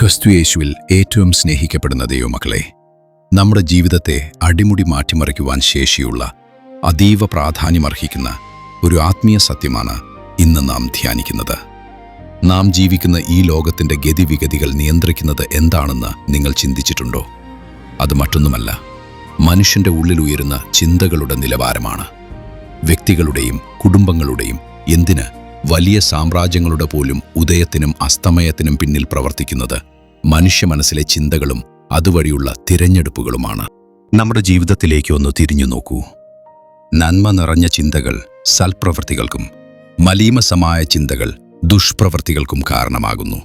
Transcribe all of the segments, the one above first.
ക്രിസ്തുയേശുവിൽ ഏറ്റവും സ്നേഹിക്കപ്പെടുന്ന ദൈവമക്കളെ നമ്മുടെ ജീവിതത്തെ അടിമുടി മാറ്റിമറിക്കുവാൻ ശേഷിയുള്ള അതീവ പ്രാധാന്യമർഹിക്കുന്ന ഒരു ആത്മീയ സത്യമാണ് ഇന്ന് നാം ധ്യാനിക്കുന്നത്. നാം ജീവിക്കുന്ന ഈ ലോകത്തിന്റെ ഗതിവിഗതികൾ നിയന്ത്രിക്കുന്നത് എന്താണെന്ന് നിങ്ങൾ ചിന്തിച്ചിട്ടുണ്ടോ? അത് മറ്റൊന്നുമല്ല മനുഷ്യന്റെ ഉള്ളിൽ ഉയരുന്ന ചിന്തകളുടെ നിലവാരമാണ്. വ്യക്തികളുടെയും കുടുംബങ്ങളുടെയും എന്തിന് വലിയ സാമ്രാജ്യങ്ങളുടെ പോലും ഉദയത്തിനും അസ്തമയത്തിനും പിന്നിൽ പ്രവർത്തിക്കുന്നത് മനുഷ്യ മനസ്സിലെ ചിന്തകളും അതുവഴിയുള്ള തിരഞ്ഞെടുപ്പുകളുമാണ്. നമ്മുടെ ജീവിതത്തിലേക്ക് ഒന്ന് തിരിഞ്ഞു നോക്കൂ. നന്മ നിറഞ്ഞ ചിന്തകൾ സൽപ്രവൃത്തികൾക്കും മലീമസമായ ചിന്തകൾ ദുഷ്പ്രവൃത്തികൾക്കും കാരണമാകുന്നു.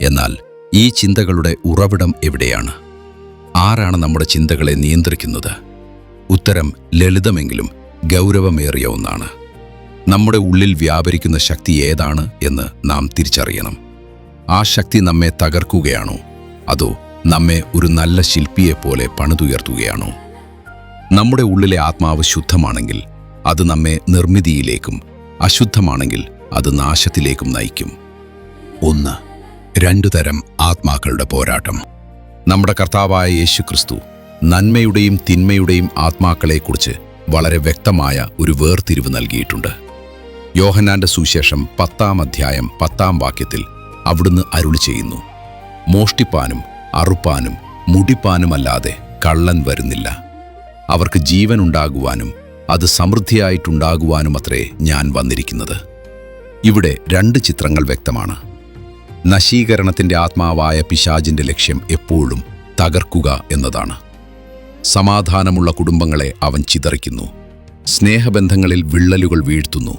എന്നാൽ ഈ ചിന്തകളുടെ ഉറവിടം എവിടെയാണ്? ആരാണ് നമ്മുടെ ചിന്തകളെ നിയന്ത്രിക്കുന്നത്? ഉത്തരം ലളിതമെങ്കിലും ഗൗരവമേറിയ ഒന്നാണ്. നമ്മുടെ ഉള്ളിൽ വ്യാപരിക്കുന്ന ശക്തി ഏതാണ് എന്ന് നാം തിരിച്ചറിയണം. ആ ശക്തി നമ്മെ തകർക്കുകയാണോ. അതോ നമ്മെ ഒരു നല്ല ശില്പിയെപ്പോലെ പണിതുയർത്തുകയാണോ. നമ്മുടെ ഉള്ളിലെ ആത്മാവ് ശുദ്ധമാണെങ്കിൽ അത് നമ്മെ നിർമ്മിതിയിലേക്കും അശുദ്ധമാണെങ്കിൽ അത് നാശത്തിലേക്കും നയിക്കും. ഒന്ന് രണ്ടു തരം ആത്മാക്കളുടെ പോരാട്ടം. നമ്മുടെ കർത്താവായ യേശു ക്രിസ്തു നന്മയുടെയും തിന്മയുടെയും ആത്മാക്കളെക്കുറിച്ച് വളരെ വ്യക്തമായ ഒരു വേർതിരിവ് നൽകിയിട്ടുണ്ട്. യോഹന്നാന്റെ സുവിശേഷം പത്താം അധ്യായം പത്താം വാക്യത്തിൽ അവിടുന്ന് അരുളി ചെയ്യുന്നു. മോഷ്ടിപ്പാനും അറുപ്പാനും മുടിപ്പാനുമല്ലാതെ കള്ളൻ വരുന്നില്ല. അവർക്ക് ജീവൻ ഉണ്ടാകുവാനും അത് സമൃദ്ധിയായിട്ടുണ്ടാകുവാനും അത്രേ ഞാൻ വന്നിരിക്കുന്നത്. ഇവിടെ രണ്ട് ചിത്രങ്ങൾ വ്യക്തമാണ്. നശീകരണത്തിന്റെ ആത്മാവായ പിശാജിന്റെ ലക്ഷ്യം എപ്പോഴും തകർക്കുക എന്നതാണ്. സമാധാനമുള്ള കുടുംബങ്ങളെ അവൻ ചിതറിക്കുന്നു. സ്നേഹബന്ധങ്ങളിൽ വിള്ളലുകൾ വീഴ്ത്തുന്നു.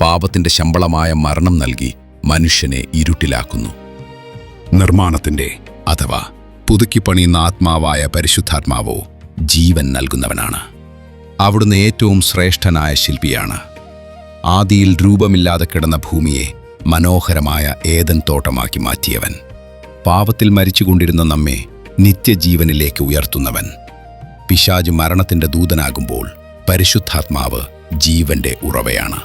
പാപത്തിന്റെ ശമ്പളമായ മരണം നൽകി മനുഷ്യനെ ഇരുട്ടിലാക്കുന്നു. നിർമ്മാണത്തിന്റെ അഥവാ പുതുക്കിപ്പണിയുന്ന ആത്മാവായ പരിശുദ്ധാത്മാവോ ജീവൻ നൽകുന്നവനാണ്. അവിടുന്ന് ഏറ്റവും ശ്രേഷ്ഠനായ ശില്പിയാണ്. ആദിയിൽ രൂപമില്ലാതെ കിടന്ന ഭൂമിയെ മനോഹരമായ ഏതൻ തോട്ടമാക്കി മാറ്റിയവൻ. പാവത്തിൽ മരിച്ചുകൊണ്ടിരുന്ന നമ്മെ നിത്യജീവനിലേക്ക് ഉയർത്തുന്നവൻ. പിശാജ് മരണത്തിന്റെ ദൂതനാകുമ്പോൾ പരിശുദ്ധാത്മാവ് ജീവന്റെ ഉറവയാണ്.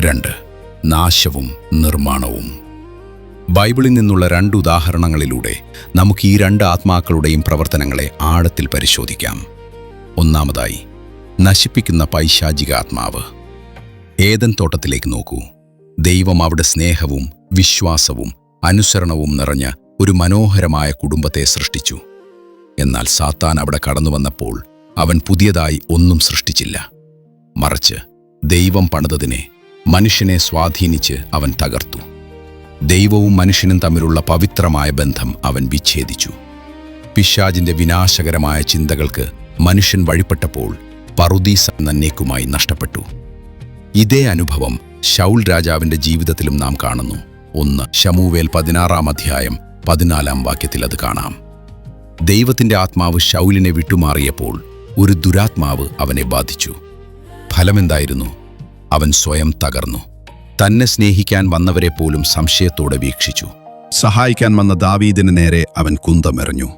രണ്ട് നാശവും നിർമ്മാണവും. ബൈബിളിൽ നിന്നുള്ള രണ്ട് ഉദാഹരണങ്ങളിലൂടെ നമുക്ക് ഈ രണ്ട് ആത്മാക്കളുടെയും പ്രവർത്തനങ്ങളെ ആഴത്തിൽ പരിശോധിക്കാം. ഒന്നാമതായി നശിപ്പിക്കുന്ന പൈശാചിക ആത്മാവ്. ഏതൻ തോട്ടത്തിലേക്ക് നോക്കൂ. ദൈവം അവിടെ സ്നേഹവും വിശ്വാസവും അനുസരണവും നിറഞ്ഞ ഒരു മനോഹരമായ കുടുംബത്തെ സൃഷ്ടിച്ചു. എന്നാൽ സാത്താൻ അവിടെ കടന്നു വന്നപ്പോൾ അവൻ പുതിയതായി ഒന്നും സൃഷ്ടിച്ചില്ല. മറിച്ച് ദൈവം പണിതതിനെ മനുഷ്യനെ സ്വാധീനിച്ച് അവൻ തകർത്തു. ദൈവവും മനുഷ്യനും തമ്മിലുള്ള പവിത്രമായ ബന്ധം അവൻ വിച്ഛേദിച്ചു. പിശാജിന്റെ വിനാശകരമായ ചിന്തകൾക്ക് മനുഷ്യൻ വഴിപ്പെട്ടപ്പോൾ പറുദീസ നന്നേക്കുമായി നഷ്ടപ്പെട്ടു. ഇതേ അനുഭവം ഷൗൽ രാജാവിന്റെ ജീവിതത്തിലും നാം കാണുന്നു. ഒന്ന് ശമൂവേൽ പതിനാറാം അധ്യായം പതിനാലാം വാക്യത്തിൽ അത് കാണാം. ദൈവത്തിന്റെ ആത്മാവ് ഷൗലിനെ വിട്ടുമാറിയപ്പോൾ ഒരു ദുരാത്മാവ് അവനെ ബാധിച്ചു. ഫലമെന്തായിരുന്നു? അവൻ സ്വയം തകർന്നു. തന്നെ സ്നേഹിക്കാൻ വന്നവരെ പോലും സംശയത്തോടെ വീക്ഷിച്ചു. സഹായിക്കാൻ വന്ന ദാവീദിന് നേരെ അവൻ കുന്തമെറിഞ്ഞു.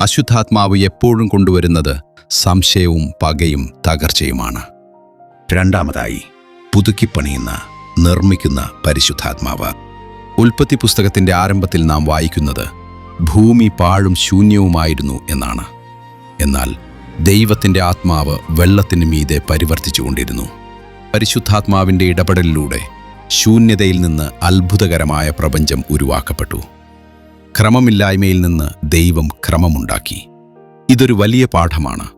അശുദ്ധാത്മാവ് എപ്പോഴും കൊണ്ടുവരുന്നത് സംശയവും പകയും തകർച്ചയുമാണ്. രണ്ടാമതായി പുതുക്കിപ്പണിയുന്ന നിർമ്മിക്കുന്ന പരിശുദ്ധാത്മാവ്. ഉൽപ്പത്തി പുസ്തകത്തിന്റെ ആരംഭത്തിൽ നാം വായിക്കുന്നത് ഭൂമി പാഴും ശൂന്യവുമായിരുന്നു എന്നാണ്. എന്നാൽ ദൈവത്തിന്റെ ആത്മാവ് വെള്ളത്തിന് മീതെ പരിവർത്തിച്ചുകൊണ്ടിരുന്നു. പരിശുദ്ധാത്മാവിന്റെ ഇടപെടലിലൂടെ ശൂന്യതയിൽ നിന്ന് അത്ഭുതകരമായ പ്രപഞ്ചം ഉരുവാക്കപ്പെട്ടു. ക്രമമില്ലായ്മയിൽ നിന്ന് ദൈവം ക്രമമുണ്ടാക്കി. ഇതൊരു വലിയ പാഠമാണ്.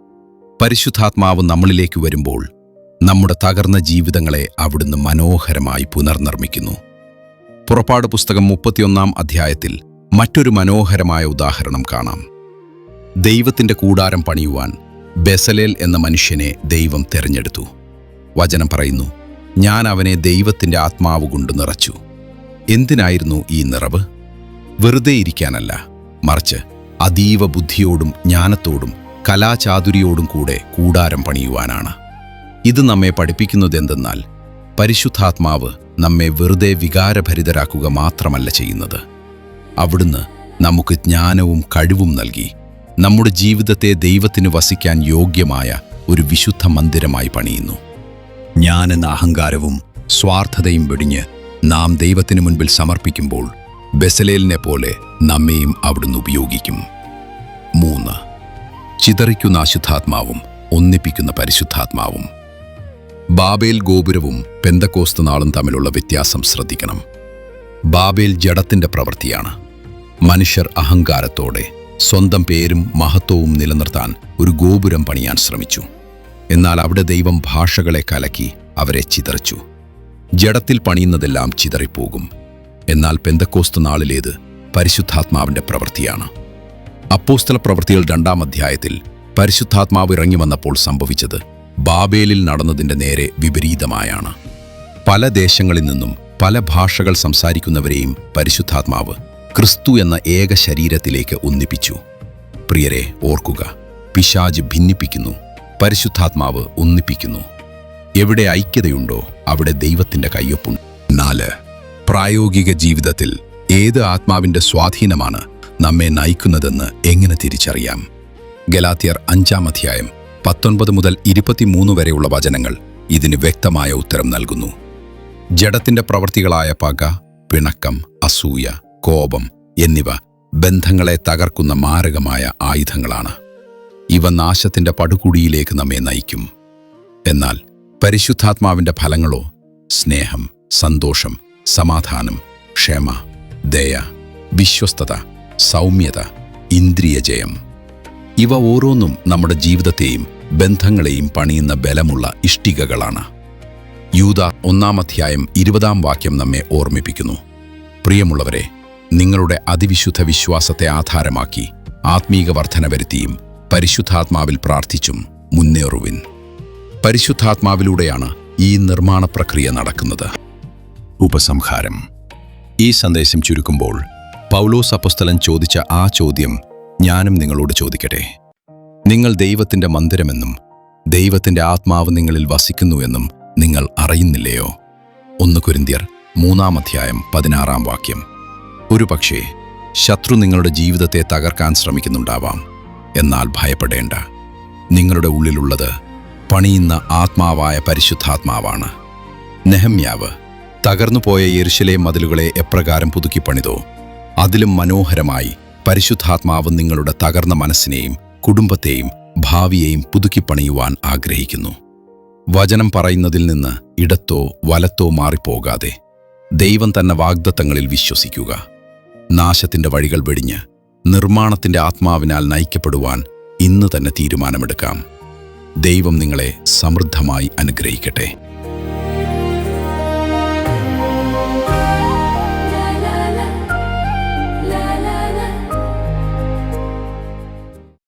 പരിശുദ്ധാത്മാവ് നമ്മളിലേക്ക് വരുമ്പോൾ നമ്മുടെ തകർന്ന ജീവിതങ്ങളെ അവിടുന്ന് മനോഹരമായി പുനർനിർമ്മിക്കുന്നു. പുറപ്പാട് പുസ്തകം മുപ്പത്തിയൊന്നാം അധ്യായത്തിൽ മറ്റൊരു മനോഹരമായ ഉദാഹരണം കാണാം. ദൈവത്തിന്റെ കൂടാരം പണിയുവാൻ ബെസലേൽ എന്ന മനുഷ്യനെ ദൈവം തെരഞ്ഞെടുത്തു. വചനം പറയുന്നു ഞാൻ അവനെ ദൈവത്തിന്റെ ആത്മാവ് കൊണ്ട് നിറച്ചു. എന്തിനായിരുന്നു ഈ നിറവ്? വെറുതെ ഇരിക്കാനല്ല. മറിച്ച് അതീവ ബുദ്ധിയോടും ജ്ഞാനത്തോടും കലാചാതുരിയോടും കൂടെ കൂടാരം പണിയുവാനാണ്. ഇത് നമ്മെ പഠിപ്പിക്കുന്നതെന്തെന്നാൽ പരിശുദ്ധാത്മാവ് നമ്മെ വെറുതെ വികാരഭരിതരാക്കുക മാത്രമല്ല ചെയ്യുന്നത്. അവിടുന്ന് നമുക്ക് ജ്ഞാനവും കഴിവും നൽകി നമ്മുടെ ജീവിതത്തെ ദൈവത്തിന് വസിക്കാൻ യോഗ്യമായ ഒരു വിശുദ്ധ മന്ദിരമായി പണിയുന്നു. ഞാനെന്ന അഹങ്കാരവും സ്വാർത്ഥതയും വെടിഞ്ഞ് നാം ദൈവത്തിനു മുൻപിൽ സമർപ്പിക്കുമ്പോൾ ബെസലേലിനെ പോലെ നമ്മെയും അവിടുന്ന് ഉപയോഗിക്കും. മൂന്ന്. ചിതറിക്കുന്ന അശുദ്ധാത്മാവും ഒന്നിപ്പിക്കുന്ന പരിശുദ്ധാത്മാവും. ബാബേൽ ഗോപുരവും പെന്തക്കോസ്ത് നാളും തമ്മിലുള്ള വ്യത്യാസം ശ്രദ്ധിക്കണം. ബാബേൽ ജഡത്തിന്റെ പ്രവൃത്തിയാണ്. മനുഷ്യർ അഹങ്കാരത്തോടെ സ്വന്തം പേരും മഹത്വവും നിലനിർത്താൻ ഒരു ഗോപുരം പണിയാൻ ശ്രമിച്ചു. എന്നാൽ അവിടെ ദൈവം ഭാഷകളെ കലക്കി അവരെ ചിതറിച്ചു. ജഡത്തിൽ പണിയുന്നതെല്ലാം ചിതറിപ്പോകും. എന്നാൽ പെന്തക്കോസ്ത് നാളിലേത് പരിശുദ്ധാത്മാവിന്റെ പ്രവൃത്തിയാണ്. അപ്പോസ്തല പ്രവൃത്തികൾ രണ്ടാം അധ്യായത്തിൽ പരിശുദ്ധാത്മാവ് ഇറങ്ങി വന്നപ്പോൾ സംഭവിച്ചത് ബാബേലിൽ നടന്നതിന്റെ നേരെ വിപരീതമായാണ്. പല ദേശങ്ങളിൽ നിന്നും പല ഭാഷകൾ സംസാരിക്കുന്നവരെയും പരിശുദ്ധാത്മാവ് ക്രിസ്തു എന്ന ഏക ശരീരത്തിലേക്ക് ഒന്നിപ്പിച്ചു. പ്രിയരെ ഓർക്കുക പിശാജ് ഭിന്നിപ്പിക്കുന്നു. പരിശുദ്ധാത്മാവ് ഒന്നിപ്പിക്കുന്നു. എവിടെ ഐക്യതയുണ്ടോ അവിടെ ദൈവത്തിന്റെ കയ്യൊപ്പുണ്ട്. നാല് പ്രായോഗിക ജീവിതത്തിൽ ഏത് ആത്മാവിന്റെ സ്വാധീനമാണ് നമ്മെ നയിക്കുന്നതെന്ന് എങ്ങനെ തിരിച്ചറിയാം? ഗലാത്തിയർ അഞ്ചാം അധ്യായം പത്തൊൻപത് മുതൽ ഇരുപത്തിമൂന്ന് വരെയുള്ള വചനങ്ങൾ ഇതിന് വ്യക്തമായ ഉത്തരം നൽകുന്നു. ജഡത്തിന്റെ പ്രവൃത്തികളായ പക പിണക്കം അസൂയ കോപം എന്നിവ ബന്ധങ്ങളെ തകർക്കുന്ന മാരകമായ ആയുധങ്ങളാണ്. ഇവ നാശത്തിന്റെ പടുകൂടിയിലേക്ക് നമ്മെ നയിക്കും. എന്നാൽ പരിശുദ്ധാത്മാവിന്റെ ഫലങ്ങളോ സ്നേഹം സന്തോഷം സമാധാനം ക്ഷമ ദയ വിശ്വസ്തത സൗമ്യത ഇന്ദ്രിയജയം ഇവ ഓരോന്നും നമ്മുടെ ജീവിതത്തെയും ബന്ധങ്ങളെയും പണിയുന്ന ബലമുള്ള ഇഷ്ടികകളാണ്. യൂത ഒന്നാം അധ്യായം ഇരുപതാം വാക്യം നമ്മെ ഓർമ്മിപ്പിക്കുന്നു. പ്രിയമുള്ളവരെ നിങ്ങളുടെ അതിവിശുദ്ധ വിശ്വാസത്തെ ആധാരമാക്കി ആത്മീക വർധന വരുത്തിയും പരിശുദ്ധാത്മാവിൽ പ്രാർത്ഥിച്ചും മുന്നേറുവിൻ. പരിശുദ്ധാത്മാവിലൂടെയാണ് ഈ നിർമ്മാണ പ്രക്രിയ നടക്കുന്നത്. ഉപസംഹാരം. ഈ സന്ദേശം ചുരുക്കുമ്പോൾ പൗലോസ് അപ്പസ്തലൻ ചോദിച്ച ആ ചോദ്യം ഞാനും നിങ്ങളോട് ചോദിക്കട്ടെ. നിങ്ങൾ ദൈവത്തിന്റെ മന്ദിരമെന്നും ദൈവത്തിന്റെ ആത്മാവ് നിങ്ങളിൽ വസിക്കുന്നുവെന്നും നിങ്ങൾ അറിയുന്നില്ലയോ? ഒന്ന് കുരിന്തിയർ മൂന്നാം അധ്യായം പതിനാറാം വാക്യം. ഒരു പക്ഷേ ശത്രു നിങ്ങളുടെ ജീവിതത്തെ തകർക്കാൻ ശ്രമിക്കുന്നുണ്ടാവാം. എന്നാൽ ഭയപ്പെടേണ്ട. നിങ്ങളുടെ ഉള്ളിലുള്ളത് പണിയുന്ന ആത്മാവായ പരിശുദ്ധാത്മാവാണ്. നെഹമ്യാവ് തകർന്നുപോയ എരിശിലെ മതിലുകളെ എപ്രകാരം പുതുക്കി പണിതോ അതിലും മനോഹരമായി പരിശുദ്ധാത്മാവ് നിങ്ങളുടെ തകർന്ന മനസ്സിനെയും കുടുംബത്തെയും ഭാവിയെയും പുതുക്കി പണിയുവാൻ ആഗ്രഹിക്കുന്നു. വചനം പറയുന്നതിൽ നിന്ന് ഇടത്തോ വലത്തോ മാറിപ്പോകാതെ ദൈവം തന്നെ വാഗ്ദത്തങ്ങളിൽ വിശ്വസിക്കുക. നാശത്തിന്റെ വഴികൾ വെടിഞ്ഞ് നിർമ്മാണത്തിന്റെ ആത്മാവിനാൽ നയിക്കപ്പെടുവാൻ ഇന്ന് തന്നെ തീരുമാനമെടുക്കാം. ദൈവം നിങ്ങളെ സമൃദ്ധമായി അനുഗ്രഹിക്കട്ടെ.